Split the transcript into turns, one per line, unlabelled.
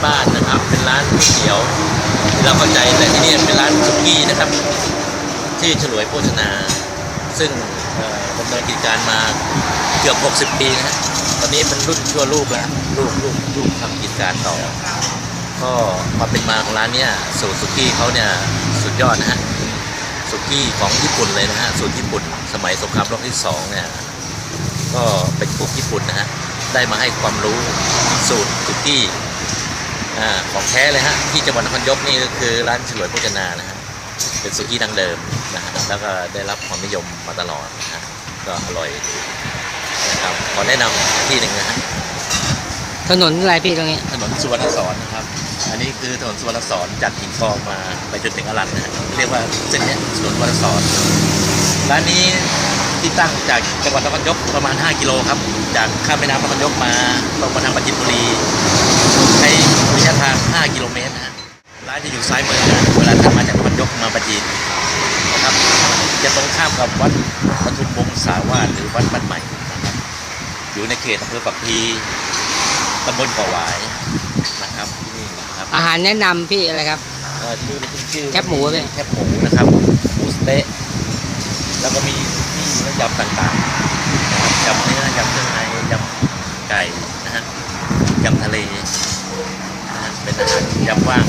เป็นร้านผัดเดียวที่เราเข้าใจแต่ที่นี่เป็นร้านสุกี้นะครับ ที่ฉลวยโภชนา ซึ่งดำเนินกิจการมาเกือบ 60 ปีนะฮะตอนนี้เป็นรุ่นชั่วลูกแล้วลูกลูกลูกทำกิจการต่อ ก็ความเป็นมาของร้านเนี้ยสูตรสุกี้เขาเนี่ยสุดยอดนะฮะสุกี้ของญี่ปุ่นเลยนะฮะสูตรญี่ปุ่น สมัยสงครามโลกที่สองเนี่ยก็เป็นกุ๊กญี่ปุ่นนะฮะได้มาให้ความรู้สูตรสุกี้ อ่าของแท้เลยฮะที่จังหวัดนครยกนี่ก็คือร้านฉลวยโภชนานะฮะเป็นสุกี้ดั้งเดิมนะฮะแล้วก็ได้รับความนิยมมาตลอดนะฮะก็อร่อยนะครับขอแนะนำที่หนึ่งนะฮะ
ถนนอะไรพี่ตรงนี้
ถนนสุวรรณสอนนะครับ อันนี้คือถนนสุวรรณสอนจากหินกองมาไปจนถึงอรันนะฮะเรียกว่าเส้นเนี้ยถนนสุวรรณสอนร้านนี้ที่ตั้งจากจังหวัดนครยกประมาณ 5 กิโลครับ จากข้ามแม่น้ำนครยกมาลงมาทางปราจินบุรี กับวัดปทุมวงศาวาสหรือวัดบ้านใหม่นะครับอยู่ในเขตอำเภอปักพีตำบลเกาะหวายนะครับที่นี่นะครับ
อาหารแนะนำพี่อะไรครับ
เอ่อชื่อชื่อ
แคบหมูไหม
แคบหมูนะครับหมูสะเต๊ะแล้วก็มีที่และยำต่างๆนะครับยำเนื้อยำเครื่องในยำไก่นะฮะยำทะเลนะฮะเป็นอาหารยำว่าง